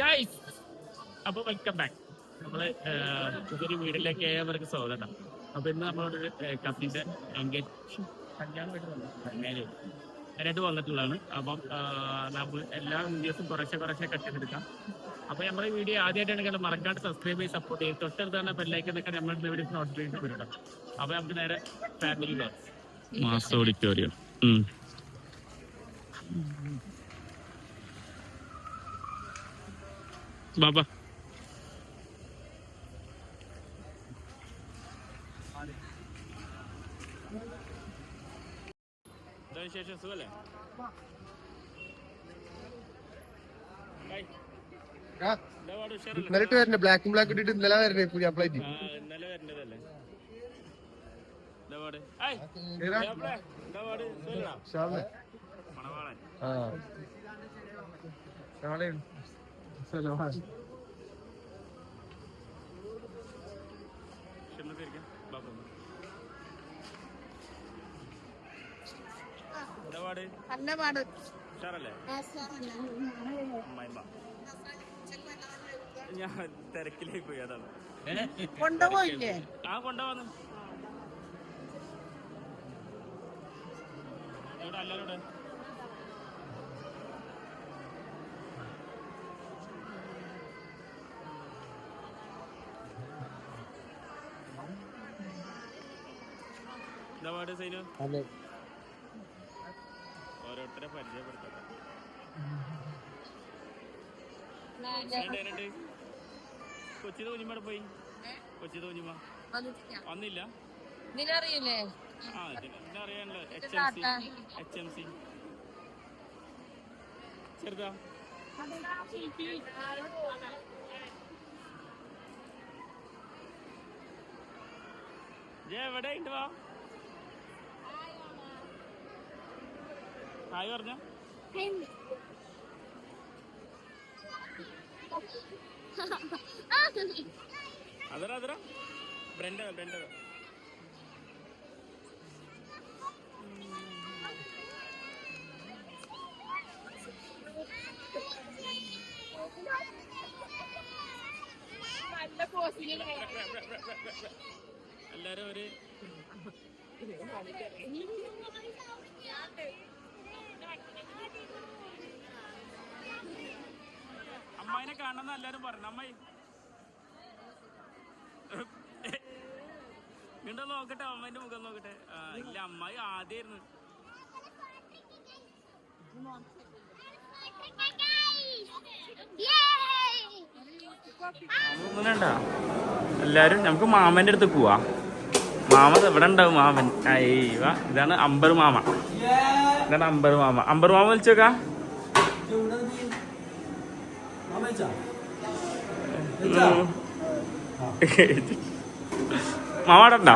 Guys അപ്പൊ welcome back നമ്മൾ പുതിയൊരു വീട്ടിലേക്ക് ഏവർക്ക് സ്വാഗതം. അപ്പൊ ഇന്ന് നമ്മളൊരു മാരേജ് അതിനായിട്ട് വന്നിട്ടുള്ളതാണ്. അപ്പം നമ്മൾ എല്ലാ വീഡിയോസും കുറേശ്ശെ കുറേശ്ശെ കട്ട് ചെയ്തെടുക്കാം. അപ്പൊ നമ്മുടെ വീഡിയോ ആദ്യമായിട്ടാണെങ്കിൽ മറക്കാണ്ട് സബ്സ്ക്രൈബ് ചെയ്ത് സപ്പോർട്ട് ചെയ്ത് തൊട്ടടുത്താണ് ബെല്ലൈക്കൻ എന്നൊക്കെ നമ്മൾ വീഡിയോസ് നോട്ടിഫിക്കേഷൻ വരണം അപ്പൊ നമുക്ക് നേരെ ഫാമിലി മാസ് ഓഡിറ്റോറിയം ബാബാ. വിശേഷം? സുഖല്ലേ? ഇന്നലെ ബ്ലാക്കും ബ്ലാക്ക് ഇട്ടിട്ട് ഇന്നലെ വരണേ പുതിയ അപ്ലൈറ്റ് ഇന്നലെ. ആ. നാളെയാണ്. പാട് നല്ല പാട്. ഞാൻ തിരക്കിലേക്ക് പോയി അതാണ്. കൊണ്ടുപോയില്ലേ? ആ കൊണ്ടുവന്നു ഇവിടെ എല്ലാവരും എന്താ പാട് സൈനു. ഓരോരുത്തരെ പരിചയപ്പെടുത്തട്ടെ? കൊച്ചി തോന്നിമ്മടെ പോയി? കൊച്ചി തോന്നിമ്മ വന്നില്ല? നിനറിയില്ലേ? ആ ഇതിനെ അറിയാനല്ലോ H M C H M C ചെറുതാ. ജയ എവിടെ ഉണ്ട് വാ? ഹായ് പറഞ്ഞ അതറ അതറ ബ്രെൻഡ ബ്രെൻഡ എല്ലാരും ഒരു അമ്മായിനെ കാണണമെന്ന് എല്ലാരും പറഞ്ഞു. അമ്മായി. ഇങ്ങോട്ട് നോക്കട്ടെ അമ്മേന്റെ മുഖം നോക്കട്ടെ. ഇല്ല അമ്മായി ആദ്യായിരുന്നു. ഒന്നുമില്ല എല്ലാരും നമുക്ക് മാമന്റെ അടുത്ത് പോവാ. മാമ എവിടെ ഉണ്ടാവും മാമൻ? അയ്യവ ഇതാണ് അമ്പർ മാമ. ഇതാണ് അമ്പർ മാമ. അമ്പർ മാമ വിളിച്ചോക്കാ ഉണ്ടോ?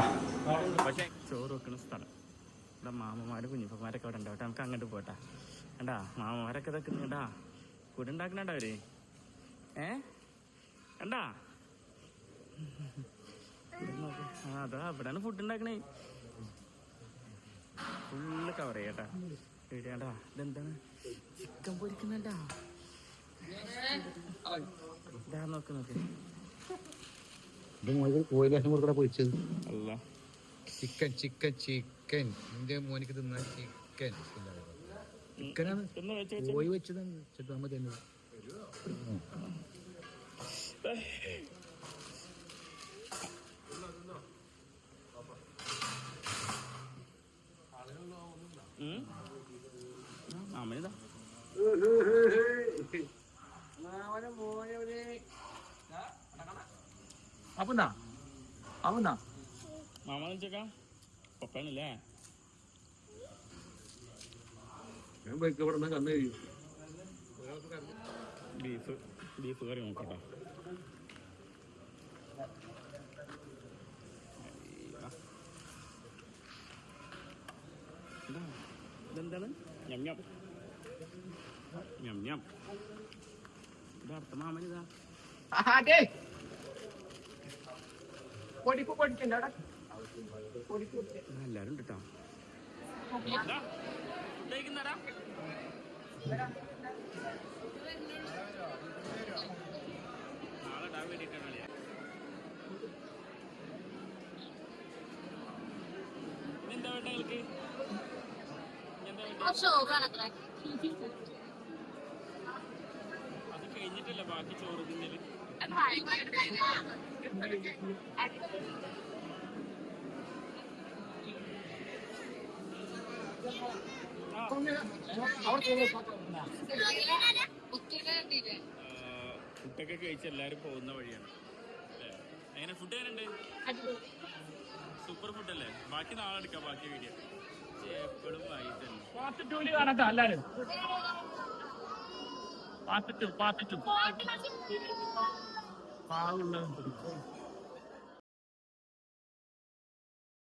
പക്ഷെ ചോറ് വെക്കുന്ന സ്ഥലം. ഇവിടെ മാമമാരും കുഞ്ഞിപ്പന്മാരൊക്കെ അവിടെ ഉണ്ടാവട്ടെ നമുക്ക് അങ്ങോട്ട് പോട്ടെ. കണ്ടാ? മാമമാരൊക്കെ ഇതൊക്കെ കണ്ടാ? ഉണ്ടാക്കണണ്ട അവർ? ഏ? കണ്ടാ? അതാ ഇവിടെയാണ് ഫുഡ് ഉണ്ടാക്കണേ ഫുള്ള് കവർ ചെയ്യട്ടാ. എവിടെയാണ്ടാ ഇതെന്താണ്? ചിക്കൻ പൊരിക്കുന്നുണ്ടാ? ഇതാ നോക്ക് നോക്ക്. അല്ല. ചിക്കൻ ചിക്കൻ ചിക്കൻ എന്റെ മോനിക്ക് തിന്ന ചിക്കൻ ചിക്കനാണ് കോഴി വെച്ചതാണ്. ചേട്ടാ തന്നെ അവന്നാ മാമ വെച്ചേക്കാം പപ്പാണല്ലേ? ഞാൻ ബൈക്ക് ഇവിടെ കന്നു കഴിയും ബീഫ് ബീഫ് കറി നോക്കട്ടെ. ഇതാ, ഇതെന്താണ്? ഞം ഞം. Nyam nyam. എല്ലാരും കേട്ടോ എന്താ വേണ്ട നിങ്ങൾക്ക് ബാക്കി ചോറ് ഫുഡൊക്കെ കഴിച്ച് എല്ലാരും പോകുന്ന വഴിയാണ്? എങ്ങനെ ഫുഡ് എങ്ങനെയുണ്ട് സൂപ്പർ ഫുഡ് അല്ലേ ബാക്കി നാളെ എടുക്കാം ബാക്കി വീഡിയോ പാർട്ട് ടൂൽ കാണട്ടെ എല്ലാരും. Part two part two പാവുള്ളത്